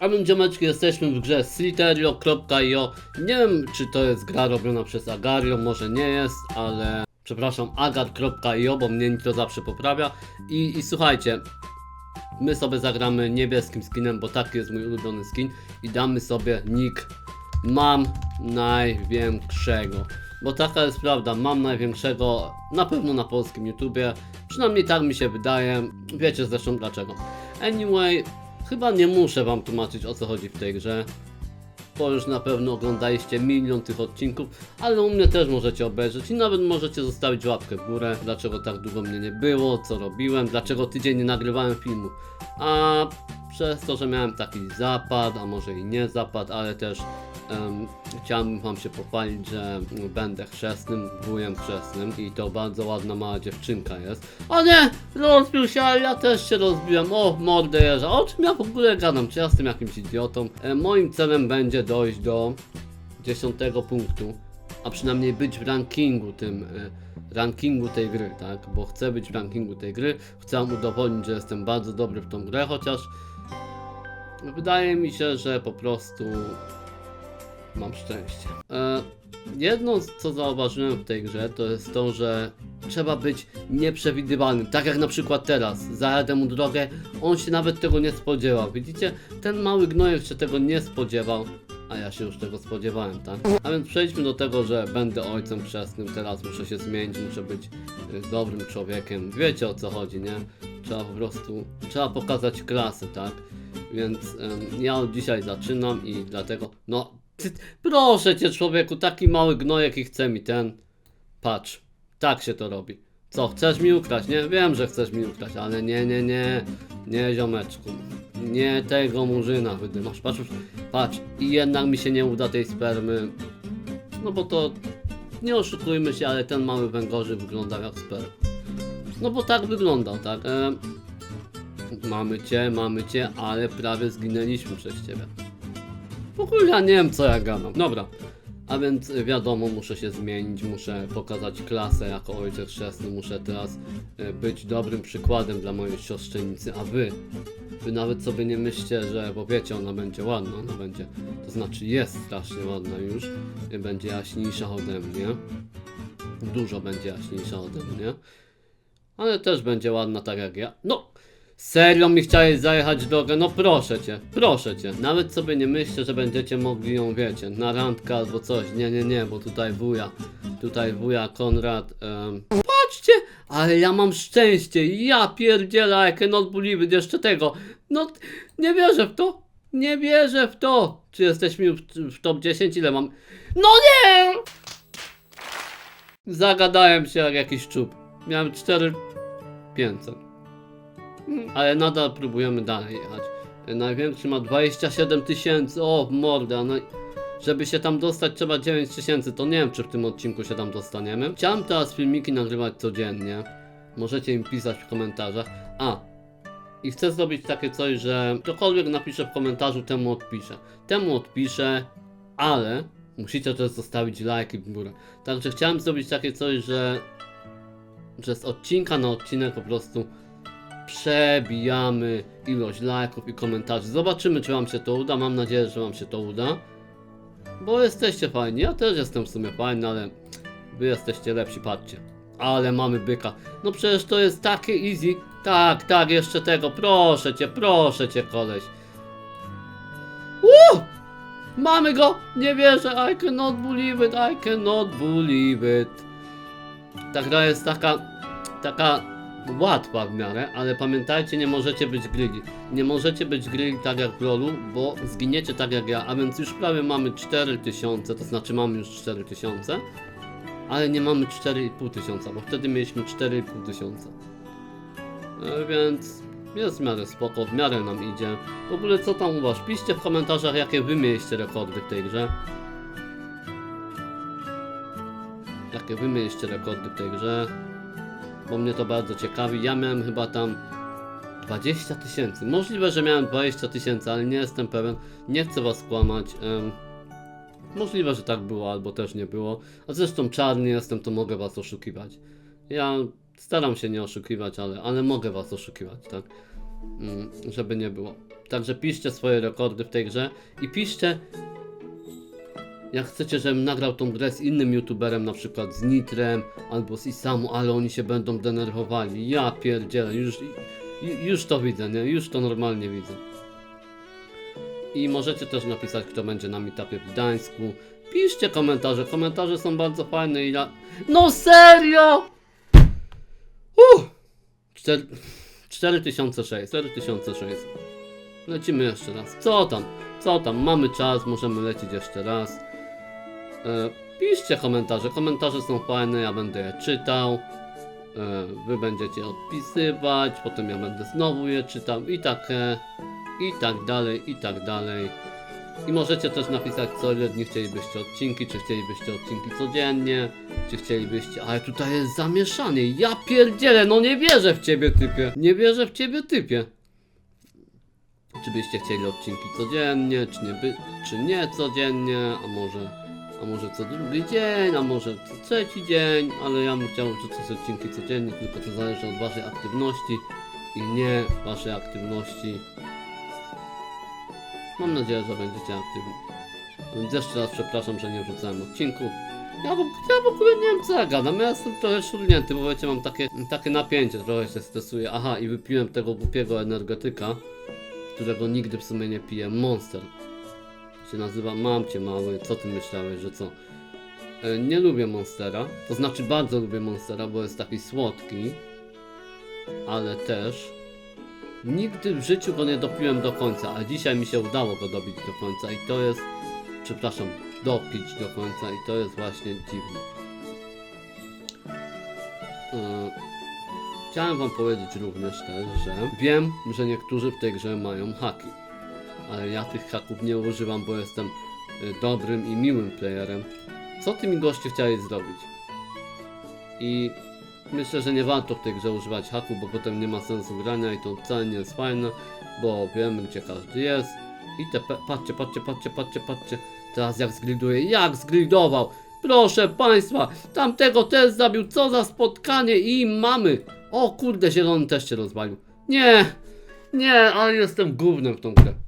A więc ziomeczki, jesteśmy w grze sliterio.io Nie wiem czy to jest gra robiona przez Agario, może nie jest, ale przepraszam, agar.io, bo mnie to zawsze poprawia. I, I słuchajcie, my sobie zagramy niebieskim skinem, bo taki jest mój ulubiony skin. I damy sobie nick mam największego. Bo taka jest prawda, mam największego na pewno na polskim YouTubie. Przynajmniej tak mi się wydaje, wiecie zresztą dlaczego. Anyway, chyba nie muszę wam tłumaczyć o co chodzi w tej grze bo już na pewno oglądaliście milion tych odcinków, ale u mnie też możecie obejrzeć i nawet możecie zostawić łapkę w górę, dlaczego tak długo mnie nie było, co robiłem, dlaczego tydzień nie nagrywałem filmu. A przez to, że miałem taki zapad, a może i nie zapad, ale też em, chciałbym wam się pochwalić, że będę chrzestnym, wujem chrzestnym i to bardzo ładna mała dziewczynka jest. O nie! Rozbił się, ale ja też się rozbiłem. O, mordę jeża. O czym ja w ogóle gadam? Czy ja jestem jakimś idiotą? E, moim celem będzie dojść do 10 punktu, a przynajmniej być w rankingu tym, e, rankingu tej gry, tak? Bo chcę być w rankingu tej gry, chcę udowodnić, że jestem bardzo dobry w tą grę, chociaż wydaje mi się, że po prostu mam szczęście. E, jedno, co zauważyłem w tej grze, to jest to, że trzeba być nieprzewidywalnym. Tak jak na przykład teraz, zajadę mu drogę, on się nawet tego nie spodziewał. Widzicie, ten mały gnojek się tego nie spodziewał, a ja się już tego spodziewałem, tak? A więc przejdźmy do tego, że będę ojcem chrzestnym, teraz muszę się zmienić, muszę być y, dobrym człowiekiem. Wiecie o co chodzi, nie? Trzeba po prostu, trzeba pokazać klasę, tak? Więc em, ja od dzisiaj zaczynam i dlatego, no, ty, proszę cię człowieku, taki mały gnojek i chce mi ten, patrz, tak się to robi. Co, chcesz mi ukraść? Nie, wiem, że chcesz mi ukraść, ale nie, nie, nie, nie ziomeczku, nie tego murzyna wydymasz, patrz, patrz, i jednak mi się nie uda tej spermy, no bo to, nie oszukujmy się, ale ten mały węgorzyk wygląda jak sperma. No bo tak wyglądał, tak? Mamy cię, mamy cię, ale prawie zginęliśmy przez ciebie. W ogóle ja nie wiem co ja gadam. Dobra. A więc wiadomo, muszę się zmienić, muszę pokazać klasę jako ojciec chrzestny, muszę teraz y, być dobrym przykładem dla mojej siostrzenicy, a wy, wy nawet sobie nie myślcie, że, bo wiecie, ona będzie ładna, ona będzie, to znaczy jest strasznie ładna już, y, będzie jaśniejsza ode mnie, dużo będzie jaśniejsza ode mnie, ale też będzie ładna tak jak ja. No! Serio mi chciałeś zajechać drogę? No proszę cię, proszę cię. Nawet sobie nie myślcie, że będziecie mogli ją, wiecie, na randkę albo coś. Nie, nie, nie, bo tutaj wuja, tutaj wuja Konrad. em, Patrzcie, ale ja mam szczęście. Ja cannot believe it. Jeszcze tego. No, nie wierzę w to. Nie wierzę w to. Czy jesteśmy już w top 10? Ile mam? No nie! Zagadałem się jak jakiś czub. Miałem 4500. Mm, Ale nadal próbujemy dalej jechać. Największy ma 27 tysięcy. O, morda. No, żeby się tam dostać trzeba 9 tysięcy. To nie wiem, czy w tym odcinku się tam dostaniemy. Chciałem teraz filmiki nagrywać codziennie. Możecie im pisać w komentarzach. A, i chcę zrobić takie coś, że ktokolwiek napisze w komentarzu, temu odpiszę. Temu odpiszę, ale musicie też zostawić lajki w górę. Także chciałem zrobić takie coś, że, że z odcinka na odcinek po prostu przebijamy ilość lajków i komentarzy. Zobaczymy, czy Wam się to uda. Mam nadzieję, że Wam się to uda. Bo jesteście fajni. Ja też jestem w sumie fajny, ale Wy jesteście lepsi, patrzcie. Ale mamy byka. No przecież to jest takie easy. Tak, tak, jeszcze tego. Proszę Cię, proszę Cię, koleś. Uuu! Mamy go! Nie wierzę! I cannot believe it! I cannot believe it! Ta gra jest taka... taka łatwa w miarę, ale pamiętajcie, nie możecie być greedy. Nie możecie być greedy tak jak w LoLu, bo zginiecie tak jak ja, a więc już prawie mamy 4000, to znaczy mamy już 4000, ale nie mamy 4500, tysiąca, bo wtedy mieliśmy 4500. tysiąca. E, więc jest w miarę spoko, w miarę nam idzie. W ogóle co tam u was? Piszcie w komentarzach, jakie wy mieliście rekordy w tej grze. Jakie wy mieliście rekordy w tej grze bo mnie to bardzo ciekawi. Ja miałem chyba tam 20 tysięcy. Możliwe, że miałem 20 tysięcy, ale nie jestem pewien. Nie chcę was kłamać. Możliwe, że tak było, albo też nie było. A zresztą czarny jestem, to mogę was oszukiwać. Ja staram się nie oszukiwać, ale, ale mogę was oszukiwać, tak? Mm, żeby nie było. Także piszcie swoje rekordy w tej grze i piszcie jak chcecie, żebym nagrał tą grę z innym youtuberem, na przykład z Nitrem albo z Isamu, ale oni się będą denerwowali. Ja pierdzielę, już, ju- już to widzę, nie? Już to normalnie widzę. I możecie też napisać, kto będzie na meetupie w Gdańsku. Piszcie komentarze, komentarze są bardzo fajne i ja... No serio! Uh! Czter... 4600, 4600. Lecimy jeszcze raz. Co tam? Co tam? Mamy czas, możemy lecieć jeszcze raz. E, piszcie komentarze. Komentarze są fajne, ja będę je czytał. E, wy będziecie odpisywać, potem ja będę znowu je czytał i tak, e, i tak dalej, i tak dalej. I możecie też napisać, co ile dni chcielibyście odcinki, czy chcielibyście odcinki codziennie, czy chcielibyście... Ale tutaj jest zamieszanie, ja pierdzielę, no nie wierzę w ciebie typie, nie wierzę w ciebie typie. Czy byście chcieli odcinki codziennie, czy nie, by, czy nie codziennie, a może, a może co drugi dzień, a może co trzeci dzień, ale ja bym chciał wrzucać odcinki codziennie, tylko to zależy od waszej aktywności i nie waszej aktywności. Mam nadzieję, że będziecie aktywni. Więc jeszcze raz przepraszam, że nie wrzucałem odcinków. Ja w, ja w ogóle nie wiem co ja gadam, ja jestem trochę szurnięty, bo wiecie, mam takie, takie napięcie, trochę się stresuję. Aha, i wypiłem tego głupiego energetyka, którego nigdy w sumie nie piję, Monster. Się nazywa Mam Cię Mały, co Ty myślałeś, że co? E, nie lubię Monstera, to znaczy bardzo lubię Monstera, bo jest taki słodki, ale też nigdy w życiu go nie dopiłem do końca, a dzisiaj mi się udało go dobić do końca i to jest, przepraszam, dopić do końca i to jest właśnie dziwne. E, Chciałem wam powiedzieć również też, że wiem, że niektórzy w tej grze mają haki, ale ja tych haków nie używam, bo jestem y, dobrym i miłym playerem. Co tymi goście chcieli zrobić? I myślę, że nie warto w tej grze używać haków, bo potem nie ma sensu grania i to wcale nie jest fajne, bo wiemy gdzie każdy jest. I te, patrzcie, patrzcie, patrzcie, patrzcie, patrzcie. Teraz jak zgliduje, jak zglidował! Proszę Państwa, tamtego też zabił, co za spotkanie i mamy! O kurde, zielony też się rozwalił. Nie, nie, ale jestem gównem w tą grę.